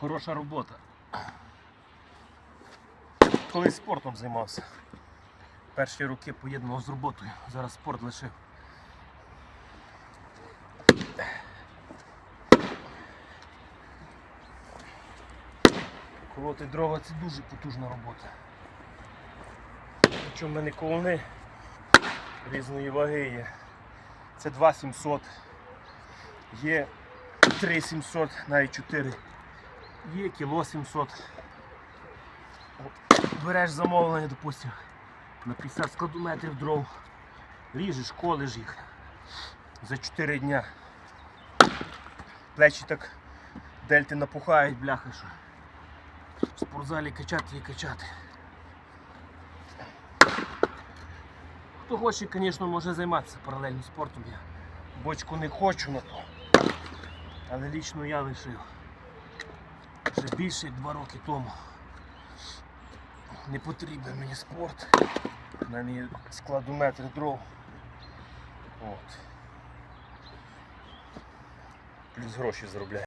Хороша робота. Колись спортом займався. Перші роки поєднував з роботою. Зараз спорт лишив. Колоти дрова це дуже потужна робота. Причому в мене колони різної ваги є. Це 2700, є 3700, навіть 4, є кіло 700. От, Береш замовлення, допустим, на 50 складометрів дров, ріжеш, колиш їх за 4 дня. Плечі так дельти напухають, бляха, що в спортзалі качати і качати. Хто хоче, звісно, може займатися паралельно спортом. Я бочку не хочу на то. Але лічно я лишив. Вже більше два роки тому. Не потрібен мені спорт. У мене є складометр дров. От. Плюс гроші заробляю.